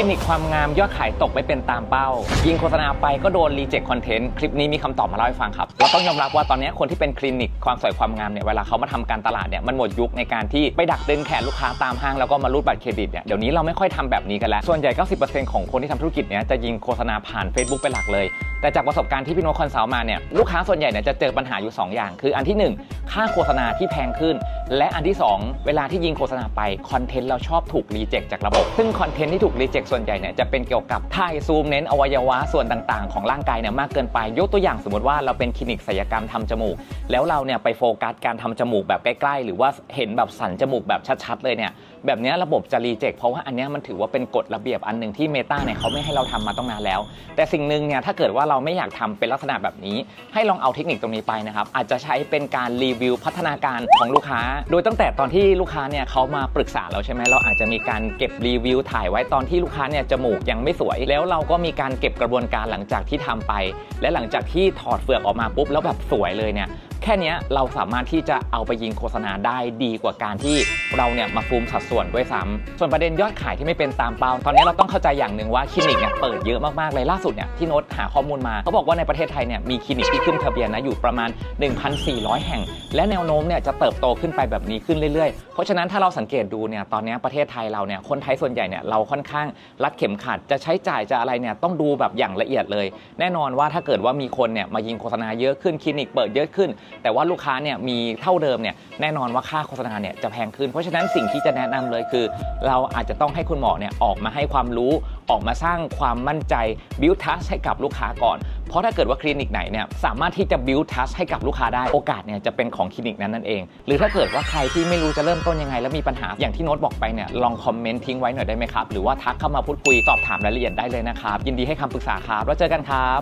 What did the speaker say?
ลินิกความงามยอดขายตกไม่เป็นตามเป้า ยิงโฆษณาไปก็โดนรีเจ็คคอนเทนต์คลิปนี้มีคำตอบมาเล่าให้ฟังครับเราต้องยอมรับว่าตอนนี้คนที่เป็นคลินิกความสวยความงามเนี่ยเวลาเขามาทำการตลาดเนี่ยมันหมดยุคในการที่ไปดักดึงแขนลูกค้าตามห้างแล้วก็มารูดบัตรเครดิตเนี่ยเดี๋ยวนี้เราไม่ค่อยทำแบบนี้กันแล้วส่วนใหญ่90%ของคนที่ทำธุรกิจเนี่ยจะยิงโฆษณาผ่าน Facebook เป็นหลักเลยแต่จากประสบการณ์ที่พี่โน้ตคอนซัลท์มาเนี่ยลูกค้าส่วนใหญ่เนี่ยจะเจอปัญหาอยู่สองอย่าง คืออันที่หนึ่งค่าโฆษณาที่แพงขึ้น และอันที่สองเวลาที่ยิงโฆษณาไปคอนเทนต์เราชอบถูกรีเจ็คจากระบบ ซึ่งคอนเทนต์ที่ถูกรีเจ็คส่วนใหญ่เนี่ยจะเป็นเกี่ยวกับถ่ายซูมเน้นอวัยวะส่วนต่างๆ ของร่างกายเนี่ยมากเกินไปยกตัวอย่างสมมติว่าเราเป็นคลินิกศัลยกรรมทำจมูก แล้วเราเนี่ยไปโฟกัสการทำจมูกแบบใกล้ๆ หรือว่าเห็นแบบสันจมูกแบบชัดๆเลยเนี่ย แบบนี้ระบบจะรีเจ็คเพราะว่าอันนี้มันถือว่าเป็นกฎระเบียบอันหนึ่งที่เมตาเนี่ยเขาไม่ให้เราทำมาต้องนานแล้ว แต่สิ่งหนึ่งเนี่ยถ้าเกิดว่าเราไม่อยากทำเป็นลักษณะแบบนี้ ให้ลองเอาเทคนิคตรงนี้ไปนะครับอาจจะใช้เป็นการรีวิวพัฒนาการของลูกค้า โดยตั้งแต่ตอนที่ลูกค้าเนี่ยเขามาปรึกษาเราใช่ไหมเราอาจจะมีการเก็บรีวิวถ่ายไว้ตอนที่ลูกค้าเนี่ยจมูกยังไม่สวย แล้วเราก็มีการเก็บกระบวนการหลังจากที่ทำไป และหลังจากที่ถอดเฟือกออกมาปุ๊บแล้วแบบสวยเลยเนี่ยแค่นี้เราสามารถที่จะเอาไปยิงโฆษณาได้ดีกว่าการที่เราเนี่ยมาฟูมสัดส่วนด้วยซ้ำส่วนประเด็นยอดขายที่ไม่เป็นตามเป้าตอนนี้เราต้องเข้าใจอย่างหนึ่งว่าคลินิกเนี่ยเปิดเยอะมากๆเลยล่าสุดเนี่ยที่โน้ตหาข้อมูลมาเขาบอกว่าในประเทศไทยเนี่ยมีคลินิกที่ขึ้นทะเบียนนะอยู่ประมาณ 1,400 แห่ง และแนวโน้มเนี่ยจะเติบโตขึ้นไปแบบนี้ขึ้นเรื่อยๆ เพราะฉะนั้นถ้าเราสังเกตดูเนี่ยตอนนี้ประเทศไทยเราเนี่ยคนไทยส่วนใหญ่เนี่ยเราค่อนข้างรัดเข็มขัดจะใช้จ่ายจะอะไรเนี่ยต้องดูแบบอย่างละเอียดเลย แน่นอนว่าถ้าเกิดว่ามีคนเนี่ยมายิงโฆษณาเยอะขึ้นคลินิกเปิดเยอะขึ้นแต่ว่าลูกค้าเนี่ยมีเท่าเดิมเนี่ยแน่นอนว่าค่าโฆษณาเนี่ยจะแพงขึ้น เพราะฉะนั้นสิ่งที่จะแนะนำเลยคือ เราอาจจะต้องให้คุณหมอเนี่ยออกมาให้ความรู้ออกมาสร้างความมั่นใจ build trust ให้กับลูกค้าก่อน เพราะถ้าเกิดว่าคลินิกไหนเนี่ยสามารถที่จะ build trust ให้กับลูกค้าได้โอกาสเนี่ยจะเป็นของคลินิกนั้นนั่นเอง หรือถ้าเกิดว่าใครที่ไม่รู้จะเริ่มต้นยังไง แล้วมีปัญหาอย่างที่โน้ตบอกไปเนี่ยลองคอมเมนต์ทิ้งไว้หน่อยได้ไหมครับหรือว่าทักเข้ามาพูดคุยสอบถามรายละเอียดได้เลยนะครับยินดีให้คำปรึกษาครับแล้วเจอกันครับ